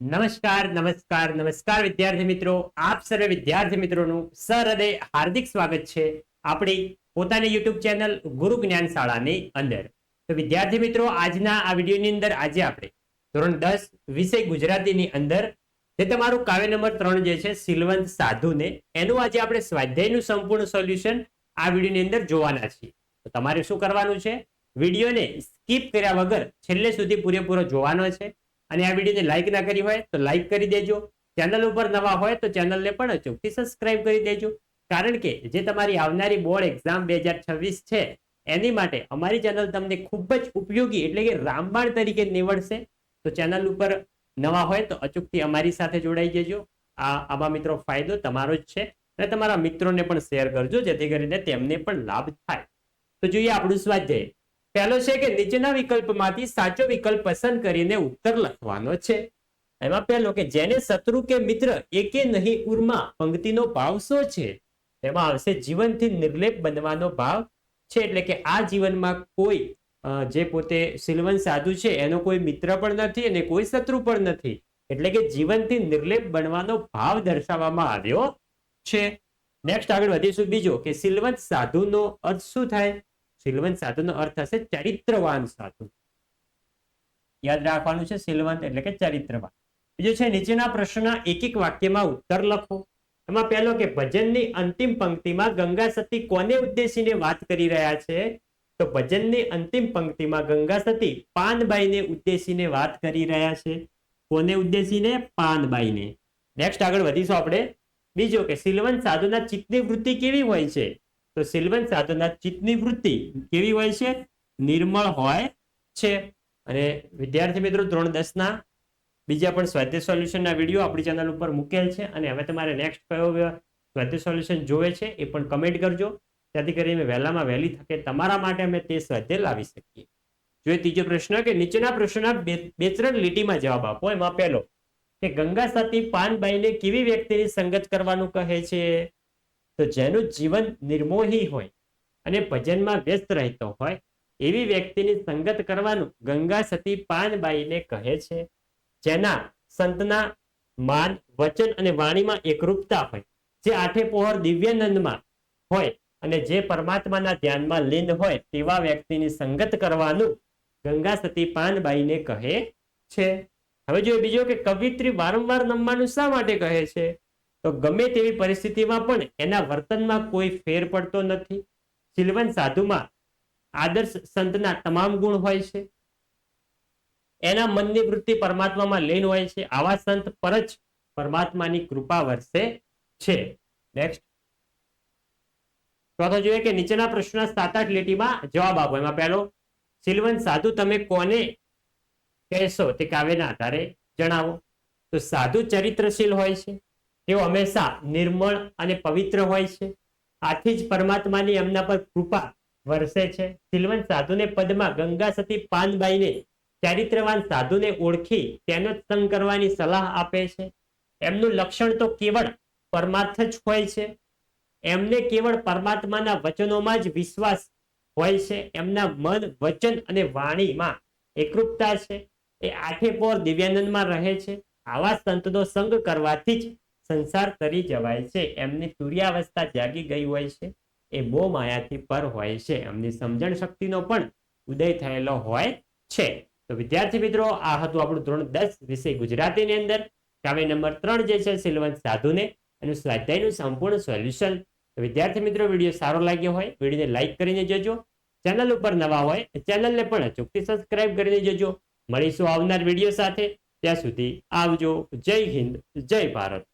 નમસ્કાર નમસ્કાર નમસ્કાર વિદ્યાર્થી મિત્રો. આપ સર્વે વિદ્યાર્થી મિત્રોનું સહૃદય હાર્દિક સ્વાગત છે આપણી પોતાની યુટ્યુબ ચેનલ ગુરુ જ્ઞાન શાળાની અંદર. તો વિદ્યાર્થી મિત્રો, આજના આ વિડીયોની અંદર આજે આપણે ધોરણ દસ વિષય ગુજરાતીની અંદર જે તમારું કાવ્ય નંબર ત્રણ જે છે, સિલવંત સાધુને, એનું આજે આપણે સ્વાધ્યાયનું સંપૂર્ણ સોલ્યુશન આ વિડીયોની અંદર જોવાના છીએ. તો તમારે શું કરવાનું છે? વિડીયોને સ્કીપ કર્યા વગર છેલ્લે સુધી પૂરેપૂરો જોવાનો છે. અને આ વિડીયોને લાઈક ના કરી હોય તો લાઈક કરી દેજો. ચેનલ ઉપર નવા હોય તો ચેનલને પણ અચૂકથી સબસ્ક્રાઇબ કરી દેજો. કારણ કે જે તમારી આવનારી બોર્ડ એક્ઝામ બે છે, એની માટે અમારી ચેનલ તમને ખૂબ જ ઉપયોગી એટલે કે રામબાણ તરીકે નીવડશે. તો ચેનલ ઉપર નવા હોય તો અચૂકથી અમારી સાથે જોડાઈ જજો. આ આવા મિત્રો ફાયદો તમારો જ છે અને તમારા મિત્રોને પણ શેર કરજો, જેથી કરીને તેમને પણ લાભ થાય. તો જોઈએ આપણું સ્વાધ્યાય. પહેલો છે કે નીચેના વિકલ્પમાંથી સાચો વિકલ્પ પસંદ કરીને ઉત્તર લખવાનો છે. એમાં પહેલો કે જેને શત્રુ કે મિત્ર એકે નહીં ઉર્મા પંક્તિનો ભાવ શું છે? તેમાં આવશે જીવનથી નિર્લેપ બનવાનો ભાવ છે. એટલે કે આ જીવનમાં કોઈ જે પોતે સિલવન સાધુ છે, એનો કોઈ મિત્ર પણ નથી અને કોઈ શત્રુ પણ નથી. એટલે કે જીવનથી નિર્લેપ બનવાનો ભાવ દર્શાવવામાં આવ્યો છે. નેક્સ્ટ આગળ વધીશું બીજો કે સિલવંત સાધુનો અર્થ શું થાય? સિલવંત સાધુનો અર્થ હશે ચરિત્રવાન સાધુ. યાદ રાખવાનું છે સિલવંત એટલે કે ચરિત્રવાન. બીજું છે નીચેના પ્રશ્નના એક એક વાક્યમાં ઉત્તર લખો. એમાં પહેલો કે ભજનની અંતિમ પંક્તિમાં ગંગા સતી કોને ઉદ્દેશીને વાત કરી રહ્યા છે? તો ભજનની અંતિમ પંક્તિમાં ગંગા સતી પાનબાઈને ઉદ્દેશીને વાત કરી રહ્યા છે. કોને ઉદ્દેશીને? પાનબાઈને. નેક્સ્ટ આગળ વધીશું આપણે. બીજો કે સિલવંત સાધુના ચિત્તની વૃત્તિ કેવી હોય છે? તો સિલવંત સાધુના ચિત્તની વૃત્તિ કેવી હોય છે? નિર્મળ હોય છે. અને વિદ્યાર્થી મિત્રો, ધોરણ દસના બીજા પણ સ્વાધ્યાય સોલ્યુશનના વીડિયો આપણી ચેનલ ઉપર મૂકેલ છે અને હવે તમારે નેક્સ્ટ કયો સ્વાધ્યાય સોલ્યુશન જોવે છે એ પણ કમેન્ટ કરજો. ત્યાંથી કરીને વહેલામાં વહેલી થકે તમારા માટે અમે તે સ્વાધ્યાય લાવી શકીએ. જોઈએ ત્રીજો પ્રશ્ન કે નીચેના પ્રશ્નના બે બે ત્રણ લીટીમાં જવાબ આપો. એમાં પહેલો કે ગંગા સાથી પાનબાઈને કેવી વ્યક્તિની સંગત કરવાનું કહે છે? તો જેનું જીવન નિર્મોહી હોય અને ભજનમાં વ્યસ્ત રહેતો હોય, એવી વ્યક્તિની સંગત કરવાનું ગંગા સતી પાનબાઈને કહે છે, જેના સંતના માન, વચન અને વાણીમાં એકરૂપતા હોય, જે આઠે પહોર દિવ્યાનંદમાં હોય અને જે પરમાત્માના ધ્યાનમાં લીન હોય, તેવા વ્યક્તિની સંગત કરવાનું ગંગા સતી પાનબાઈને કહે છે. હવે જો બીજો કે કવિત્રી વારંવાર નમવાનું શા માટે કહે છે? તો ગમે તેવી પરિસ્થિતિમાં પણ એના વર્તનમાં કોઈ ફેર પડતો નથી. સિલવન સાધુમાં આદર્શ સંતના તમામ ગુણ હોય છે. એના મનની વૃત્તિ પરમાત્મામાં લીન હોય છે. આવા સંત પર જ પરમાત્માની કૃપા વરસે છે. નેક્સ્ટ ચોથો જોઈએ કે નીચેના પ્રશ્નના સાત આઠ લીટીમાં જવાબ આપો. એમાં પહેલો સિલવન સાધુ તમે કોને કહેશો? તે કાવ્યના આધારે જણાવો. તો સાધુ ચરિત્રશીલ હોય છે. તેઓ હંમેશા નિર્મળ અને પવિત્ર હોય છે. આથી જ પરમાત્માની એમના પર કૃપા વરસે છે. સિલવંત સાધુને પદમાં ગંગા સતી પાનબાઈને ચારિત્રવાન સાધુને ઓળખી તેનો સંગ કરવાની સલાહ આપે છે. એમનું લક્ષણ તો કેવળ પરમાર્થ જ હોય છે. એમને કેવળ પરમાત્માના વચનોમાં જ વિશ્વાસ હોય છે. એમના મન, વચન અને વાણીમાં એકરૂપતા છે. એ આઠે પોર દિવ્યાનંદમાં રહે છે. આવા સંતનો સંગ કરવાથી જ સંસાર તરી જવાય છે. એમની તુર્યાવસ્થા જાગી ગઈ હોય છે. એ બહુ માયાથી પર હોય છે. એમની સમજણ શક્તિનો પણ ઉદય થયેલો હોય છે. તો વિદ્યાર્થી મિત્રો, આ હતું આપણું ધોરણ દસ વિષય ગુજરાતીની અંદર. કાવ્ય નંબર ત્રણ જે છે, સિલવંત સાધુને એનું સ્વાધ્યાયનું સંપૂર્ણ સોલ્યુશન. તો વિદ્યાર્થી મિત્રો, વીડિયો સારો લાગ્યો હોય, વિડીયોને લાઇક કરીને જજો. ચેનલ ઉપર નવા હોય ચેનલને પણ અચૂકથી સબસ્ક્રાઇબ કરીને જજો. મળીશું આવનાર વીડિયો સાથે. ત્યાં સુધી આવજો. જય હિન્દ, જય ભારત.